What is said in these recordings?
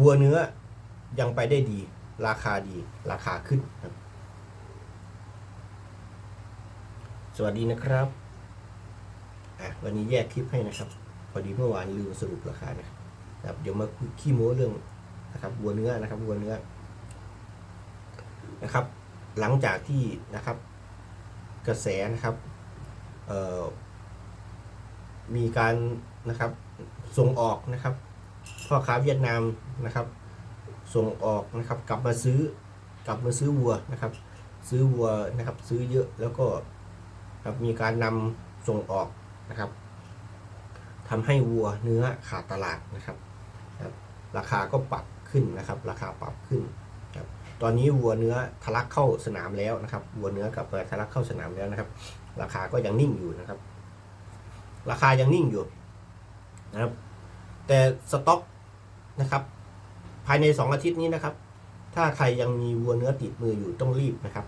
วัวเนื้อยังไปได้ดี ราคาดี ราคาขึ้นครับ สวัสดีนะครับอะวันนี้แยกคลิปให้นะครับ พอดีเมื่อวานลืมสรุปราคานะครับ เดี๋ยวมาขี้โม้เรื่องนะครับวัวเนื้อนะครับวัวเนื้อนะครับ หลังจากที่นะครับ กระแสนะครับมีการนะครับส่งออกนะครับ พ่อค้าเวียดนามนะครับ ส่งออกนะครับ กลับมาซื้อกลับมาซื้อวัวนะครับ ซื้อวัวนะครับ ซื้อเยอะแล้วก็ครับมีการนำส่งออกนะครับทำให้วัวเนื้อขาดตลาดนะครับ ราคาก็ปรับขึ้นนะครับ ราคาปรับขึ้นครับตอนนี้วัวเนื้อทะลักเข้าสนามแล้วนะครับ วัวเนื้อกลับมาทะลักเข้าสนามแล้วนะครับ ราคาก็ยังนิ่งอยู่นะครับ ราคายังนิ่งอยู่นะครับ แต่สต็อกนะครับ ภายในสองอาทิตย์นี้นะครับ ถ้าใครยังมีวัวเนื้อติดมืออยู่ต้องรีบนะครับ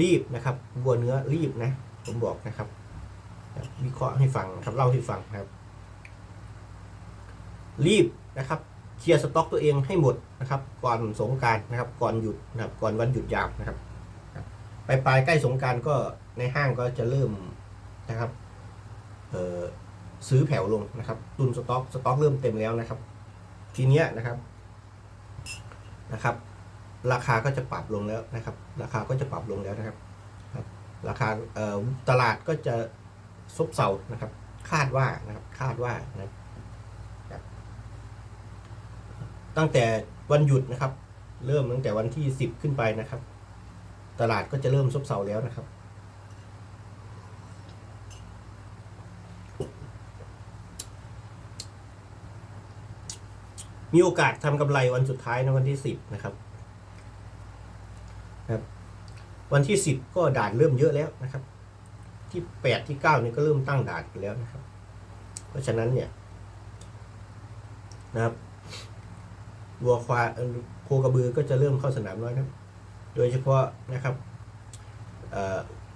รีบนะครับวัวเนื้อรีบนะ ผมบอกนะครับ วิเคราะห์ให้ฟังครับเล่าให้ฟังครับ รีบนะครับเคลียร์สต็อกตัวเองให้หมดนะครับ ก่อนสงการนะครับ ก่อนหยุดนะครับ ก่อนวันหยุดยาวนะครับไปปลายใกล้สงการก็ในห้างก็จะเริ่มนะครับ เอ่อ ซื้อแผ่วลงนะครับ ตุนสต็อกสต็อกเริ่มเต็มแล้วนะครับ ทีเนี้ยนะครับนะครับ ราคาก็จะปรับลงแล้วนะครับ ราคาก็จะปรับลงแล้วนะครับ ราคาตลาดก็จะซบเซานะครับ คาดว่านะครับคาดว่านะครับตั้งแต่วันหยุดนะครับ เริ่มตั้งแต่วันที่สิบขึ้นไปนะครับ ตลาดก็จะเริ่มซบเซาแล้วนะครับ มีโอกาสทำกำไรวันสุดท้ายนะวันที่สิบนะครับครับวันที่สิบก็ด่านเริ่มเยอะแล้วนะครับ ที่แปดที่เก้านี่ก็เริ่มตั้งด่านกันแล้วนะครับ เพราะฉะนั้นเนี่ยนะครับวัวควายโคกระบือก็จะเริ่มเข้าสนามน้อยครับโดยเฉพาะนะครับ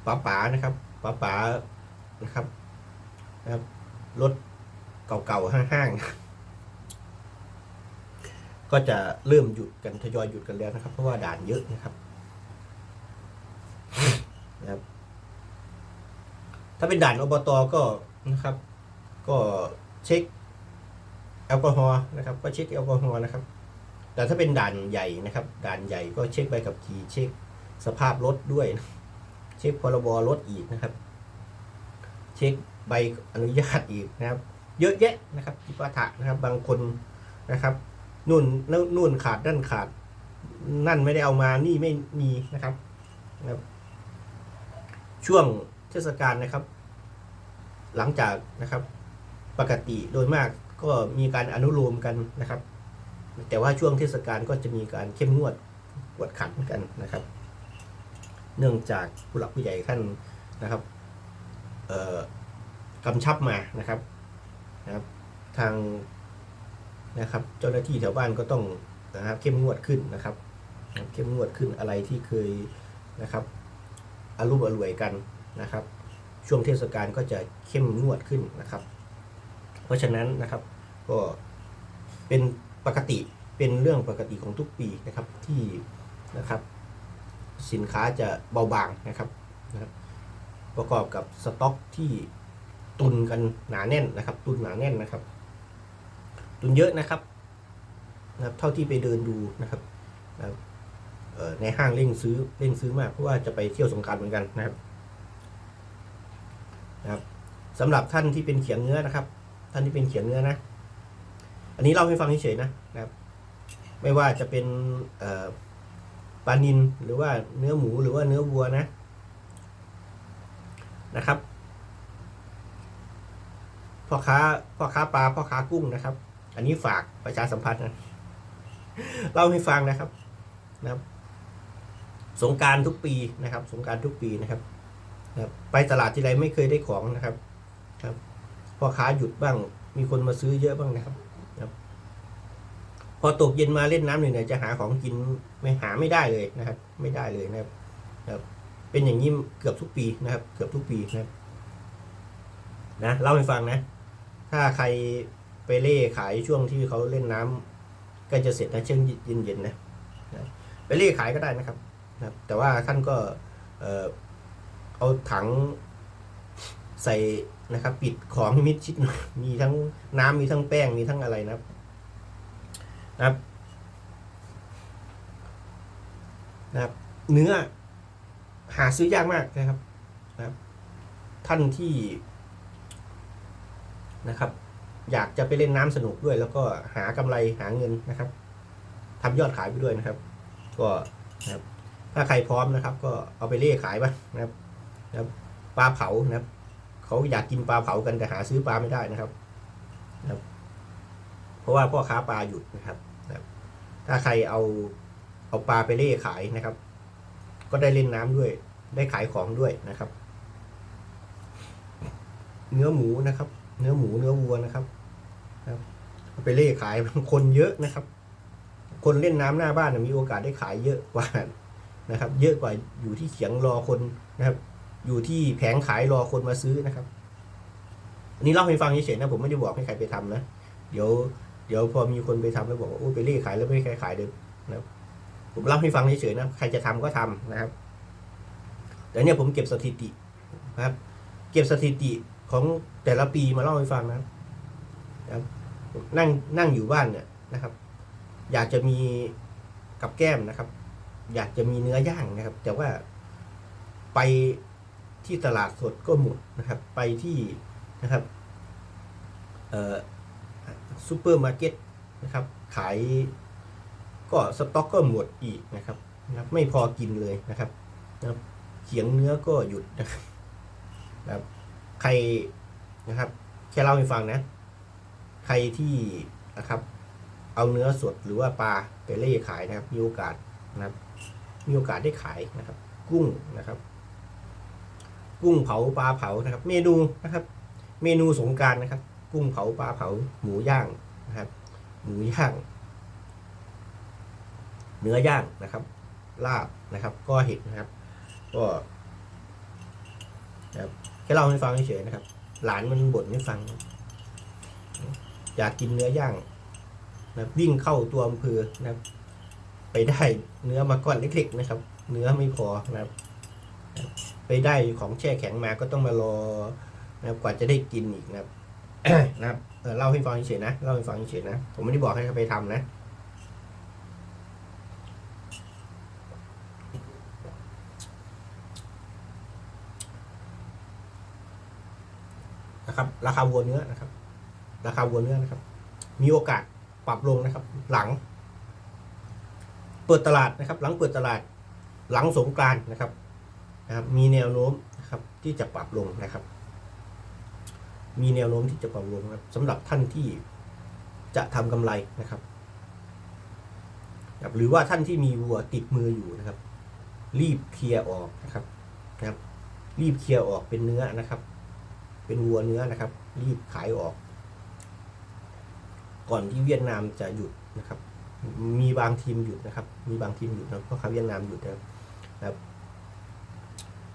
ป๋าป๋านะครับป๋าป๋านะครับนะครับรถเก่าๆห้างๆ ก็จะเริ่มหยุดกันทยอยหยุดกันแล้วนะครับ เพราะว่าด่านเยอะนะครับนะครับ ถ้าเป็นด่านอบตก็นะครับ ก็เช็คแอลกอฮอล์นะครับ ก็เช็คแอลกอฮอล์นะครับ แต่ถ้าเป็นด่านใหญ่นะครับ ด่านใหญ่ก็เช็คใบขับขี่เช็คสภาพรถด้วย เช็คพรบรถอีกนะครับ เช็คใบอนุญาตอีกนะครับ เยอะแยะนะครับจิปาถะนะครับ บางคนนะครับ นู่นนู่นขาดนั่นขาด นั่นไม่ได้เอามานี่ไม่มีนะครับนะครับ ช่วงเทศกาลนะครับ หลังจากนะครับ ปกติโดยมากก็มีการอนุโลมกันนะครับ แต่ว่าช่วงเทศกาลก็จะมีการเข้มงวดกวดขันกันนะครับ เนื่องจากผู้หลักผู้ใหญ่ท่านนะครับกำชับมานะครับนะครับ ทาง นะครับ เจ้าหน้าที่แถวบ้านก็ต้องนะครับเข้มงวดขึ้นนะครับ เข้มงวดขึ้นอะไรที่เคยนะครับอารุมอร่วยกันนะครับ ช่วงเทศกาลก็จะเข้มงวดขึ้นนะครับ เพราะฉะนั้นนะครับก็เป็นปกติเป็นเรื่องปกติของทุกปีนะครับที่นะครับ สินค้าจะเบาบางนะครับนะครับ ประกอบกับสต็อกที่ตุนกันหนาแน่นนะครับ ตุนหนาแน่นนะครับ ตุนเยอะนะครับนะครับ เท่าที่ไปเดินดูนะครับนะในห้างเร่งซื้อเร่งซื้อมากเพราะว่าจะไปเที่ยวสงการเหมือนกันนะครับนะครับสำหรับท่านที่เป็นเขียงเนื้อนะครับ ท่านที่เป็นเขียงเนื้อนะ อันนี้เล่าให้ฟังเฉยๆนะนะครับ ไม่ว่าจะเป็นปลานินหรือว่าเนื้อหมูหรือว่าเนื้อวัวนะนะครับพ่อค้าพ่อค้าปลาพ่อค้ากุ้งนะครับ อันนี้ฝากประชาสัมพันธ์นะเล่าให้ฟังนะครับนะครับ สงการทุกปีนะครับ สงการทุกปีนะครับนะครับ ไปตลาดที่ไรไม่เคยได้ของนะครับ ครับพ่อค้าหยุดบ้าง มีคนมาซื้อเยอะบ้างนะครับครับ พอตกเย็นมาเล่นน้ำเหนื่อยๆจะหาของกินไม่หาไม่ได้เลยนะครับ ไม่ได้เลยนะครับนะครับ เป็นอย่างนี้เกือบทุกปีนะครับ เกือบทุกปีนะครับ นะเล่าให้ฟังนะ ถ้าใคร ไปเล่ขายช่วงที่เขาเล่นน้ใกล้จะเสร็จนะเช่วงเย็นๆนะไปเรียกขายก็ได้นะครับนะแต่ว่าท่านก็เอาถังใส่นะครับ ปิดของมิดชิดมีทั้งน้ำมีทั้งแป้งมีทั้งอะไรนะครับนะครับนะครับ เนื้อหาซื้อยากมากนะครับนะครับ ท่านที่นะครับ อยากจะไปเล่นน้ำสนุกด้วย แล้วก็หากำไรหาเงินนะครับทำยอดขายไปด้วยนะครับ ก็นะครับ ถ้าใครพร้อมนะครับ ก็เอาไปเล่ขายบ้างนะครับนะครับปลาเผานะครับเขาอยากกินปลาเผากันแต่หาซื้อปลาไม่ได้นะครับนะครับ เพราะว่าพ่อค้าปลาหยุดนะครับนะครับ ถ้าใครเอาเอาปลาไปเล่ขายนะครับ ก็ได้เล่นน้ำด้วย ได้ขายของด้วยนะครับ เนื้อหมูนะครับ เนื้อหมูเนื้อวัวนะครับ ครับไปเล่ขายคนเยอะนะครับ คนเล่นน้ำหน้าบ้านมีโอกาสได้ขายเยอะกว่านะครับ เยอะกว่าอยู่ที่เขียงรอคนนะครับ อยู่ที่แผงขายรอคนมาซื้อนะครับ อันนี้เล่าให้ฟังเฉยๆนะผมไม่ได้บอกให้ใครไปทำนะเดี๋ยว เดี๋ยวพอมีคนไปทำแล้วบอกว่าโอ้ไปเล่ขายแล้วไม่ใครขายเลยนะครับ ผมเล่าให้ฟังเฉยๆนะใครจะทำก็ทำนะครับ แต่เนี่ยผมเก็บสถิตินะครับ เก็บสถิติของแต่ละปีมาเล่าให้ฟังนะครับ นั่งนั่งอยู่บ้านเนี่ยนะครับ อยากจะมีกับแก้มนะครับ อยากจะมีเนื้อย่างนะครับ แต่ว่าไปที่ตลาดสดก็หมดนะครับ ไปที่นะครับเอ่อซูเปอร์มาร์เก็ตนะครับ ขายก็สต็อกก็หมดอีกนะครับนะครับไม่พอกินเลยนะครับนะครับเขียงเนื้อก็หยุดนะครับนะครับ ใครนะครับ แค่เล่าให้ฟังนะ ใครที่นะครับ เอาเนื้อสดหรือว่าปลาไปเล่ขายนะครับ มีโอกาสนะครับ มีโอกาสได้ขายนะครับ กุ้งนะครับ กุ้งเผาปลาเผานะครับ เมนูนะครับ เมนูสงการนะครับ กุ้งเผาปลาเผาหมูย่างนะครับ หมูย่าง เนื้อย่างนะครับ ลาบนะครับ ก็เห็ดนะครับ ก็นะครับแค่เล่าให้ฟังเฉยๆนะครับ หลานมันบ่นให้ฟัง อยากกินเนื้อย่างนะวิ่งเข้าตัวอำเภอนะครับ ไปได้เนื้อมาก้อนเล็กๆนะครับ เนื้อไม่พอนะครับ ไปได้ของแช่แข็งมาก็ต้องมารอนะครับกว่าจะได้กินอีกนะครับนะครับเล่าให้ฟังเฉยๆนะเล่าให้ฟังเฉยๆนะผมไม่ได้บอกให้เขาไปทำนะนะครับ ราคาวัวเนื้อนะครับ ราคาวัวเนื้อนะครับ มีโอกาสปรับลงนะครับ หลัง เปิดตลาดนะครับ หลังเปิดตลาด หลังสงกรานนะครับนะครับ มีแนวโน้มนะครับที่จะปรับลงนะครับ มีแนวโน้มที่จะปรับลงนะครับสำหรับท่านที่จะทำกำไรนะครับ หรือว่าท่านที่มีวัวติดมืออยู่นะครับ รีบเคลียร์ออกนะครับนะครับ รีบเคลียร์ออกเป็นเนื้อนะครับ เป็นวัวเนื้อนะครับ รีบขายออก ก่อนที่เวียดนามจะหยุดนะครับ มีบางทีมหยุดนะครับ มีบางทีมหยุดนะพ่อค้าเวียดนามหยุดนะครับ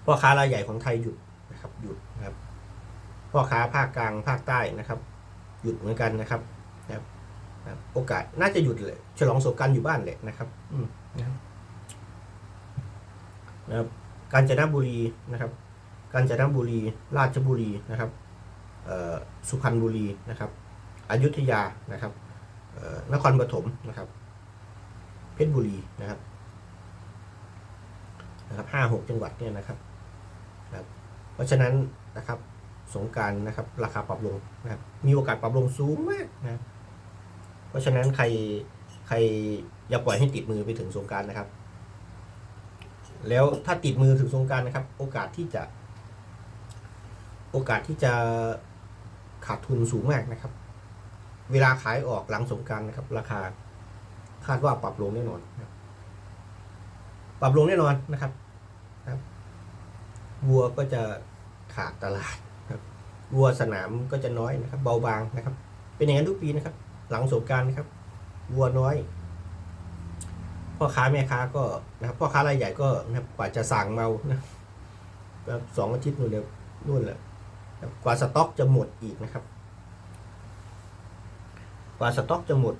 พ่อค้ารายใหญ่ของไทยหยุดนะครับหยุดนะครับพ่อค้าภาคกลางภาคใต้นะครับ หยุดเหมือนกันนะครับนะครับโอกาสน่าจะหยุดเลยฉลองสงการอยู่บ้านแหละนะครับ อืมนะครับกาญจนบุรีนะครับกาญจนบุรี ราชบุรีนะครับสุพรรณบุรีนะครับ อยุธยานะครับนครปฐมนะครับ เพชรบุรีนะครับนะครับห้าหกจังหวัดเนี่ยนะครับนะครับ เพราะฉะนั้นนะครับสงการนะครับ ราคาปรับลงนะครับ มีโอกาสปรับลงสูงมากนะเพราะฉะนั้นใครใครอย่าปล่อยให้ติดมือไปถึงสงการนะครับ แล้วถ้าติดมือถึงสงการนะครับ โอกาสที่จะ โอกาสที่จะขาดทุนสูงมากนะครับ เวลาขายออกหลังสงการนะครับ ราคาคาดว่าปรับลงแน่นอนปรับลงแน่นอนนะครับครับวัวก็จะขาดตลาดครับวัวสนามก็จะน้อยนะครับ เบาบางนะครับ เป็นอย่างนั้นทุกปีนะครับ หลังสงการนะครับวัวน้อยพ่อค้าแม่ค้าก็นะครับพ่อค้ารายใหญ่ก็นะครับกว่าจะสั่งเมานะสองอาทิตย์นู่นเลยนู่นแหละกว่าสต็อกจะหมดอีกนะครับ ว่าสต็อกจะหมด